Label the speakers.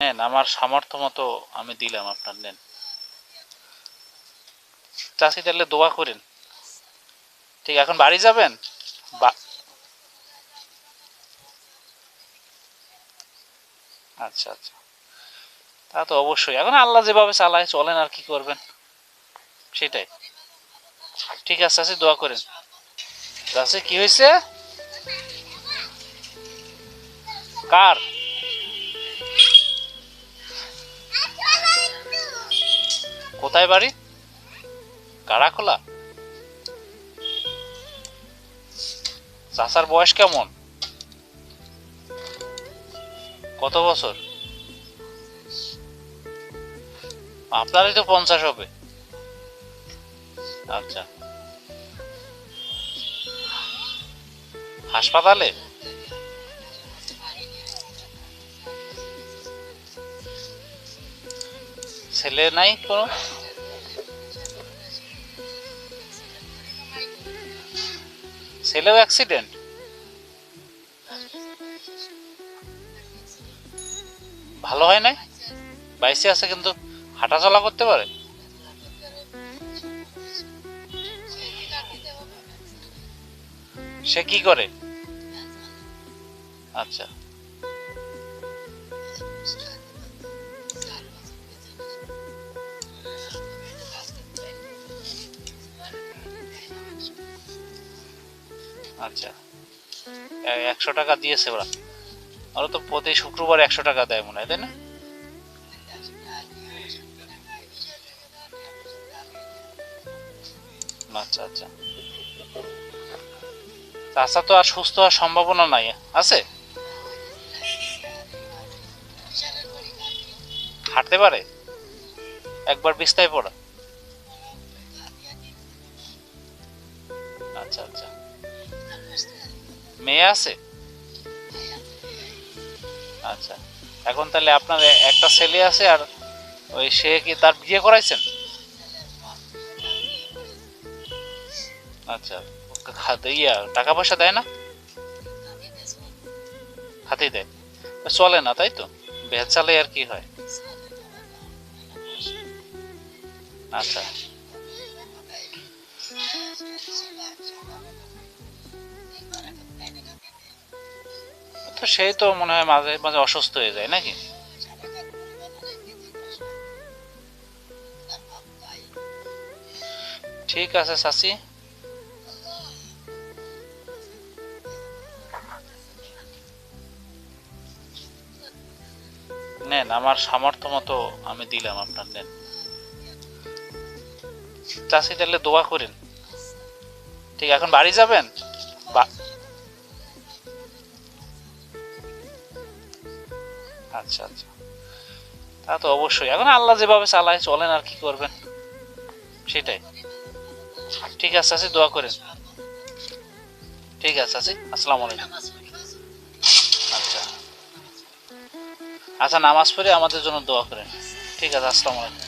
Speaker 1: নেন, আমার সামর্থ্য মতো আমি দিলাম আপনার, নেন। চাষি তাহলে দোয়া করেন। ঠিক, এখন বাড়ি যাবেন? আচ্ছা আচ্ছা। তা তো অবশ্যই, এখন আল্লাহ যেভাবে চালায়, চলেন আর কি করবেন। সেটাই। ঠিক আছে, চাষি দোয়া করেন। চাষি, কি হয়েছে? কার? কোথায় বাড়ি? কারাখোলা? চাচার বয়স কেমন? কত বছর? আপনারই তো পঞ্চাশ হবে। আচ্ছা। হাসপাতালে? ছেলে নাই কোনো। ছেলেও অ্যাক্সিডেন্ট ভালো হয় নাই? বাইসে আছে কিন্তু হাঁটাচলা করতে পারে? সে কি করে? আচ্ছা। আচ্ছা। একশো টাকা দিয়েছে ওরা। ওরা তো প্রতি শুক্রবার একশো টাকা দেয় মনে হয়, তাই না? আচ্ছা আচ্ছা। চাষা তো আর সুস্থ হওয়ার সম্ভাবনা নাই, আছে? হাঁটতে পারে? একবার বিস্তায় পড়া। আচ্ছা আচ্ছা। মেয়ে আছে? আচ্ছা এখন তাহলে আপনার একটা ছেলে আছে আর ওই সে কি তার বিয়ে করাইছেন? আচ্ছা ইয়া, টাকা পয়সা দেয় না? হাতেই দেয়। চলে না, তাই তো? ভেজ চালে আর কি হয়? আচ্ছা। তো সেই তো মনে হয় মাঝে মাঝে অসুস্থ হয়ে যায়, নাকি? ঠিক আছে চাচি নেন, আমার সামর্থ্য মতো আমি দিলাম আপনার, নেন। চাষি তাহলে দোয়া করেন। ঠিক, এখন বাড়ি যাবেন? বা- আচ্ছা আচ্ছা। তা তো অবশ্যই। এখন আল্লাহ যেভাবে চালায়, চলেন আর কি করবেন? সেটাই। ঠিক আছে আছে দোয়া করেন। ঠিক আছে আছে আসসালামু আলাইকুম। আচ্ছা। আচ্ছা নামাজ পড়ে আমাদের জন্য দোয়া করেন। ঠিক আছে, আসসালামু আলাইকুম।